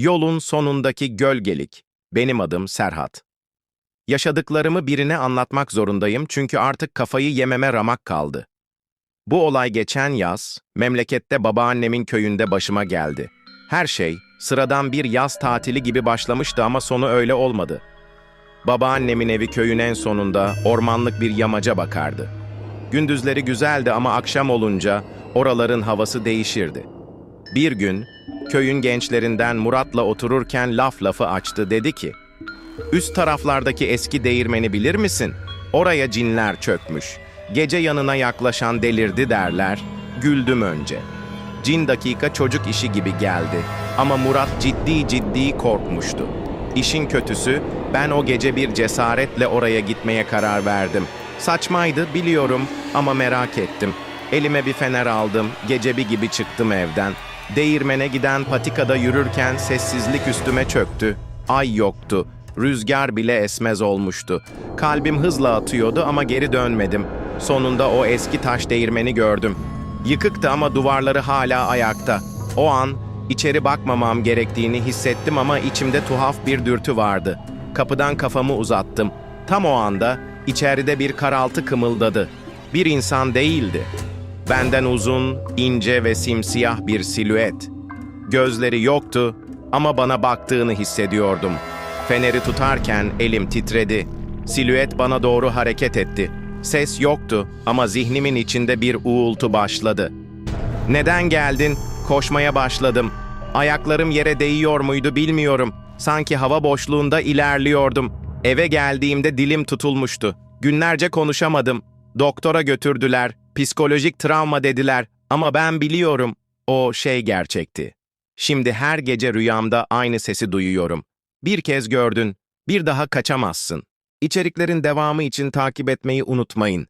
Yolun sonundaki gölgelik. Benim adım Serhat. Yaşadıklarımı birine anlatmak zorundayım çünkü artık kafayı yememe ramak kaldı. Bu olay geçen yaz, memlekette babaannemin köyünde başıma geldi. Her şey, sıradan bir yaz tatili gibi başlamıştı ama sonu öyle olmadı. Babaannemin evi köyün en sonunda ormanlık bir yamaca bakardı. Gündüzleri güzeldi ama akşam olunca oraların havası değişirdi. Bir gün köyün gençlerinden Murat'la otururken laf lafı açtı dedi ki, Üst taraflardaki eski değirmeni bilir misin? Oraya cinler çökmüş. Gece yanına yaklaşan delirdi derler. Güldüm önce. Cin dakika çocuk işi gibi geldi. Ama Murat ciddi ciddi korkmuştu. İşin kötüsü ben o gece bir cesaretle oraya gitmeye karar verdim. Saçmaydı biliyorum ama merak ettim. Elime bir fener aldım, gece bir gibi çıktım evden. Değirmene giden patikada yürürken sessizlik üstüme çöktü. Ay yoktu. Rüzgar bile esmez olmuştu. Kalbim hızla atıyordu ama geri dönmedim. Sonunda o eski taş değirmeni gördüm. Yıkıktı ama duvarları hala ayakta. O an içeri bakmamam gerektiğini hissettim ama içimde tuhaf bir dürtü vardı. Kapıdan kafamı uzattım. Tam o anda içeride bir karaltı kımıldadı. Bir insan değildi. Benden uzun, ince ve simsiyah bir silüet. Gözleri yoktu ama bana baktığını hissediyordum. Feneri tutarken elim titredi. Silüet bana doğru hareket etti. Ses yoktu ama zihnimin içinde bir uğultu başladı. Neden geldin? Koşmaya başladım. Ayaklarım yere değiyor muydu bilmiyorum. Sanki hava boşluğunda ilerliyordum. Eve geldiğimde dilim tutulmuştu. Günlerce konuşamadım. Doktora götürdüler. Psikolojik travma dediler. Ama ben biliyorum. O şey gerçekti. Şimdi her gece rüyamda aynı sesi duyuyorum. Bir kez gördün, bir daha kaçamazsın. İçeriklerin devamı için takip etmeyi unutmayın.